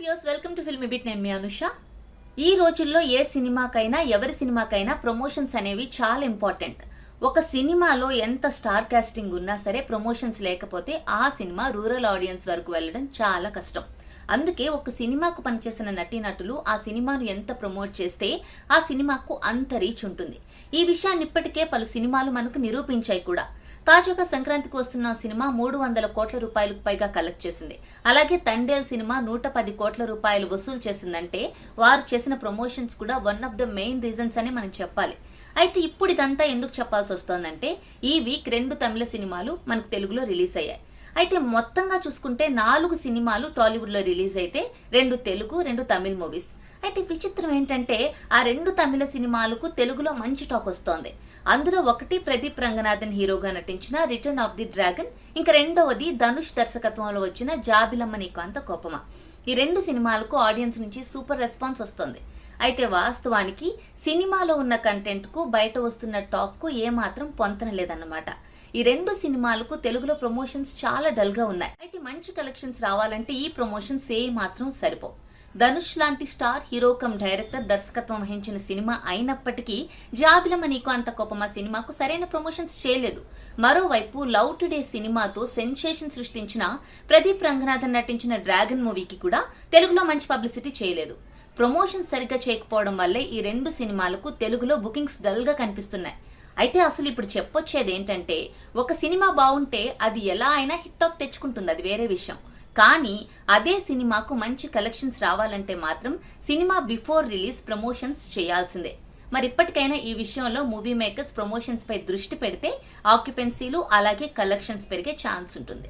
Views welcome to film bit నేను మీ అనుష. ఈ రోజుల్లో ఏ సినిమాకైనా ఎవరి సినిమాకైనా ప్రమోషన్స్ అనేవి చాలా ఇంపార్టెంట్. ఒక సినిమాలో ఎంత స్టార్ కాస్టింగ్ ఉన్నా సరే ప్రమోషన్స్ లేకపోతే ఆ సినిమా రూరల్ ఆడియన్స్ వరకు వెళ్ళడం చాలా కష్టం. అందుకే ఒక సినిమాకు పనిచేసిన నటీనటులు ఆ సినిమాను ఎంత ప్రమోట్ చేస్తే ఆ సినిమాకు అంత రీచ్ ఉంటుంది. ఈ విషయాన్ని ఇప్పటికే పలు సినిమాలు మనకు నిరూపించాయి కూడా. తాజాగా సంక్రాంతికి వస్తున్న సినిమా మూడు వందల కోట్ల రూపాయలకు పైగా కలెక్ట్ చేసింది. అలాగే తండేల్ సినిమా నూట పది కోట్ల రూపాయలు వసూలు చేసిందంటే వారు చేసిన ప్రమోషన్స్ కూడా one of the main reasons అని మనం చెప్పాలి. అయితే ఇప్పుడు ఇదంతా ఎందుకు చెప్పాల్సి వస్తోందంటే ఈ వీక్ రెండు తమిళ సినిమాలు మనకు తెలుగులో రిలీజ్ అయ్యాయి. అయితే మొత్తంగా చూసుకుంటే నాలుగు సినిమాలు టాలీవుడ్లో రిలీజ్ అయితే రెండు తెలుగు రెండు తమిళ్ మూవీస్. అయితే విచిత్రం ఏంటంటే ఆ రెండు తమిళ సినిమాలకు తెలుగులో మంచి టాక్ వస్తోంది. అందులో ఒకటి ప్రదీప్ రంగనాథన్ హీరోగా నటించిన రిటర్న్ ఆఫ్ ది డ్రాగన్ ఇంకా రెండవది ధనుష్ దర్శకత్వంలో వచ్చిన జాబిలమ్మ నీకు అంత కోపమా. ఈ రెండు సినిమాలకు ఆడియన్స్ నుంచి సూపర్ రెస్పాన్స్ వస్తుంది. అయితే వాస్తవానికి సినిమాలో ఉన్న కంటెంట్కు బయట వస్తున్న టాక్కు ఏమాత్రం పొంతన లేదన్నమాట. ఈ రెండు సినిమాలకు తెలుగులో ప్రమోషన్స్ చాలా డల్గా ఉన్నాయి. అయితే మంచి కలెక్షన్స్ రావాలంటే ఈ ప్రమోషన్స్ ఏ మాత్రం సరిపోవు. ధనుష్ లాంటి స్టార్ హీరో కమ్ డైరెక్టర్ దర్శకత్వం వహించిన సినిమా అయినప్పటికీ జాబిలమ నీకు అంత కోపమా? సినిమాకు సరైన ప్రమోషన్స్ చేయలేదు. మరోవైపు లవ్ టుడే సినిమాతో సెన్సేషన్ సృష్టించిన ప్రదీప్ రంగనాథన్ నటించిన డ్రాగన్ మూవీకి కూడా తెలుగులో మంచి పబ్లిసిటీ చేయలేదు. ప్రమోషన్ సరిగ్గా చేయకపోవడం వల్లే ఈ రెండు సినిమాలకు తెలుగులో బుకింగ్స్ డల్గా కనిపిస్తున్నాయి. అయితే అసలు ఇప్పుడు చెప్పొచ్చేది ఏంటంటే ఒక సినిమా బాగుంటే అది ఎలా అయినా హిట్ టాక్ తెచ్చుకుంటుంది. అది వేరే విషయం. కానీ అదే సినిమాకు మంచి కలెక్షన్స్ రావాలంటే మాత్రం సినిమా బిఫోర్ రిలీజ్ ప్రమోషన్స్ చేయాల్సిందే. మరి ఇప్పటికైనా ఈ విషయంలో మూవీ మేకర్స్ ప్రమోషన్స్ పై దృష్టి పెడితే ఆక్యుపెన్సీలు అలాగే కలెక్షన్స్ పెరిగే ఛాన్స్ ఉంటుంది